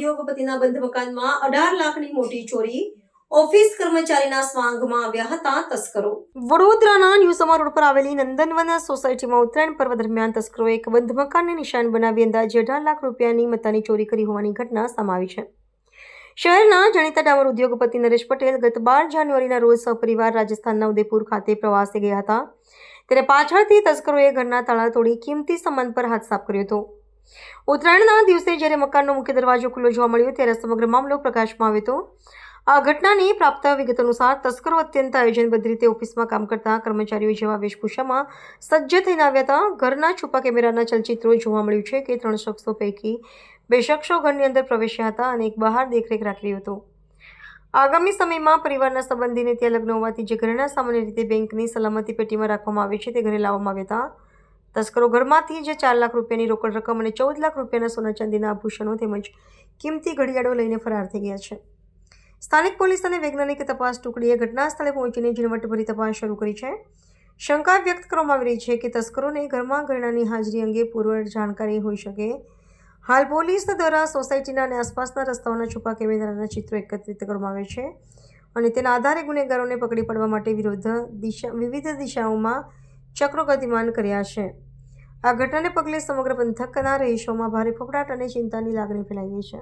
ઉદ્યોગપતિના બંધ મકાનમાં અઢાર લાખની મોટી ચોરી ઓફિસ કર્મચારીના સ્વાંગમાં આવ્યા હતા તસ્કરો. વડોદરાના ન્યૂ સમા રોડ પર આવેલી નંદનવન સોસાયટીમાં ઉત્તરાયણ પર્વ દરમિયાન તસ્કરોએ એક બંધ મકાનને નિશાન બનાવી અંદાજે અઢાર લાખ રૂપિયાની મત્તાની ચોરી કરી હોવાની ઘટના સમાવી છે. શહેરના જાણીતા ડામર ઉદ્યોગપતિ નરેશ પટેલ ગત બાર જાન્યુઆરીના રોજ સપરિવાર રાજસ્થાનના ઉદયપુર ખાતે પ્રવાસે ગયા હતા. ત્યારે પાછળથી તસ્કરોએ ઘરના તાળા તોડી કિંમતી સામાન પર હાથ સાફ કર્યો હતો. ઉત્તરાયણના દિવસે જ્યારે મકાનનો મુખ્ય દરવાજો ખુલ્લો જોવા મળ્યો ત્યારે સમગ્ર મામલો પ્રકાશમાં આવ્યો હતો. આ ઘટનાની પ્રાપ્ત વિગત અનુસાર તસ્કરો અત્યંત આયોજનબદ્ધ રીતે ઓફિસમાં કામ કરતા કર્મચારીઓ જેવા વેશભૂષામાં સજ્જ થઈને આવ્યા હતા. ઘરના છુપા કેમેરાના ચલચિત્રો જોવા મળ્યું છે કે ત્રણ શખ્સો પૈકી બે શખ્સો ઘરની અંદર પ્રવેશ્યા હતા અને એક બહાર દેખરેખ રાખી હતો. આગામી સમયમાં પરિવારના સંબંધીને ત્યાં લગ્ન હોવાથી જે ઘરેણા સામાન્ય રીતે બેંકની સલામતી પેટીમાં રાખવામાં આવે છે તે ઘરે લાવવામાં આવ્યા હતા. તસ્કરો ઘરમાંથી જે ચાર લાખ રૂપિયાની રોકડ રકમ અને ચૌદ લાખ રૂપિયાના સોના ચાંદીના આભૂષણો તેમજ કિંમતી ઘડિયાળો લઈને ફરાર થઈ ગયા છે. સ્થાનિક પોલીસ અને વૈજ્ઞાનિક તપાસ ટુકડીએ ઘટના સ્થળે પહોંચીને ઝીણવટભરી તપાસ શરૂ કરી છે. શંકા વ્યક્ત કરવામાં આવી રહી છે કે તસ્કરોને ઘરમાં ઘરેણાની હાજરી અંગે પૂર્વ જાણકારી હોઈ શકે. હાલ પોલીસ દ્વારા સોસાયટીના અને આસપાસના રસ્તાઓના છુપા કેમેરાના ચિત્રો એકત્રિત કરવામાં આવે છે અને તેના આધારે ગુનેગારોને પકડી પાડવા માટે વિરુદ્ધ દિશા વિવિધ દિશાઓમાં ચક્રો ગતિમાન કર્યા છે. આ ઘટનાને પગલે સમગ્ર પંથકના રહીશોમાં ભારે ફફડાટ અને ચિંતાની લાગણી ફેલાઈ છે.